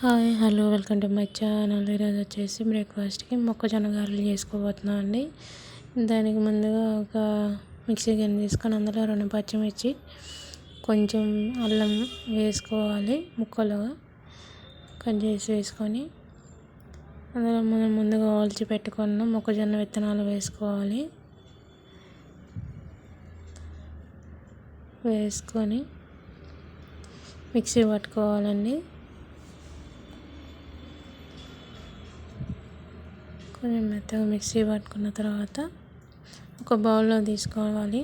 Hi hello welcome to my channel. ఈరోజు వచ్చేసి బ్రేక్ఫాస్ట్కి మొక్కజొన్న గారెలు చేసుకోబోతున్నాం అండి. దానికి ముందుగా ఒక మిక్సీ గిన్నె తీసుకొని అందులో రెండు పచ్చిమిర్చి కొంచెం అల్లం వేసుకోవాలి ముక్కలుగా కట్ చేసి వేసుకొని. అందులో మనం ముందుగా ఆల్చి పెట్టుకున్న మొక్కజొన్న విత్తనాలు వేసుకోవాలి. వేసుకొని మిక్సీ పట్టుకోవాలండి. కొంచెం మెత్తగా మిక్సీ పట్టుకున్న తర్వాత ఒక బౌల్లో తీసుకోవాలి.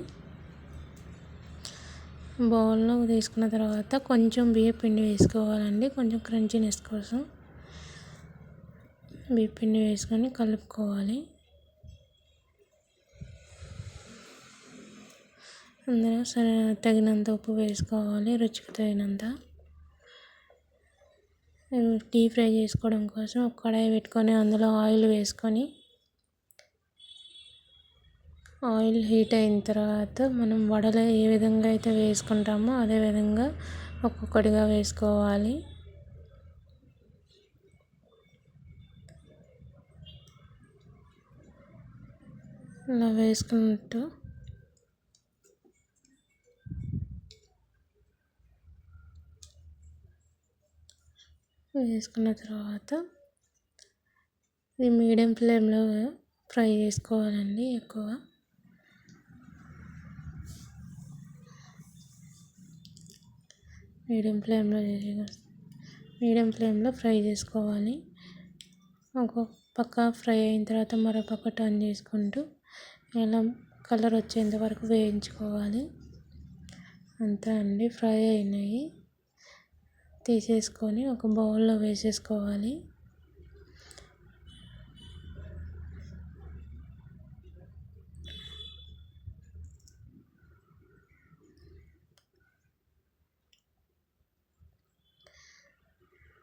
బౌల్లో తీసుకున్న తర్వాత కొంచెం బియ్య పిండి వేసుకోవాలండి. కొంచెం క్రంచీనెస్ కోసం బియ్య పిండి వేసుకొని కలుపుకోవాలి. అందులో సరే తగినంత ఉప్పు వేసుకోవాలి రుచికి తగినంత. డీప్ ఫ్రై చేసుకోవడం కోసం ఒక కడాయి పెట్టుకొని అందులో ఆయిల్ వేసుకొని ఆయిల్ హీట్ అయిన తర్వాత మనం వడలు ఏ విధంగా అయితే వేసుకుంటామో అదే విధంగా ఒక్కొక్కటిగా వేసుకోవాలి. ఇలా వేసుకున్నట్టు వేసుకున్న తర్వాత ఇది మీడియం ఫ్లేమ్లో ఫ్రై చేసుకోవాలండి ఎక్కువ. మీడియం ఫ్లేమ్లో మీడియం ఫ్లేమ్లో ఫ్రై చేసుకోవాలి. ఒక పక్క ఫ్రై అయిన తర్వాత మరో పక్క టర్న్ చేసుకుంటూ ఇలా కలర్ వచ్చేంత వరకు వేయించుకోవాలి. అంతే అండి ఫ్రై అయినాయి. తీసేసుకొని ఒక బౌల్లో వేసేసుకోవాలి.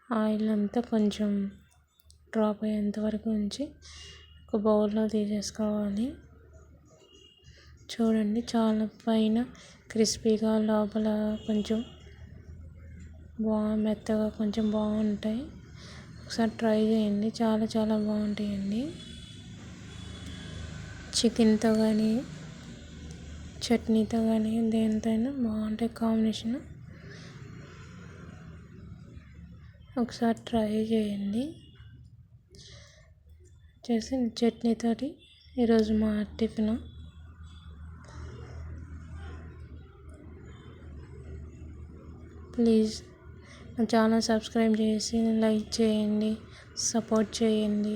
ఆయిల్ అంతా కొంచెం డ్రాప్ అయ్యేంత వరకు ఉంచి ఒక బౌల్లో తీసేసుకోవాలి. చూడండి చాలా పైన క్రిస్పీగా లోపల కొంచెం బాగా మెత్తగా కొంచెం బాగుంటాయి. ఒకసారి ట్రై చేయండి. చాలా చాలా బాగుంటాయండి. చికెన్తో కానీ చట్నీతో కానీ దేనితోనైనా బాగుంటాయి కాంబినేషన్. ఒకసారి ట్రై చేయండి. చేసి చట్నీతోటి ఈరోజు మా టిఫిన్. ప్లీజ్. ఛానల్ సబ్స్క్రైబ్ చేసి లైక్ చేయండి సపోర్ట్ చేయండి.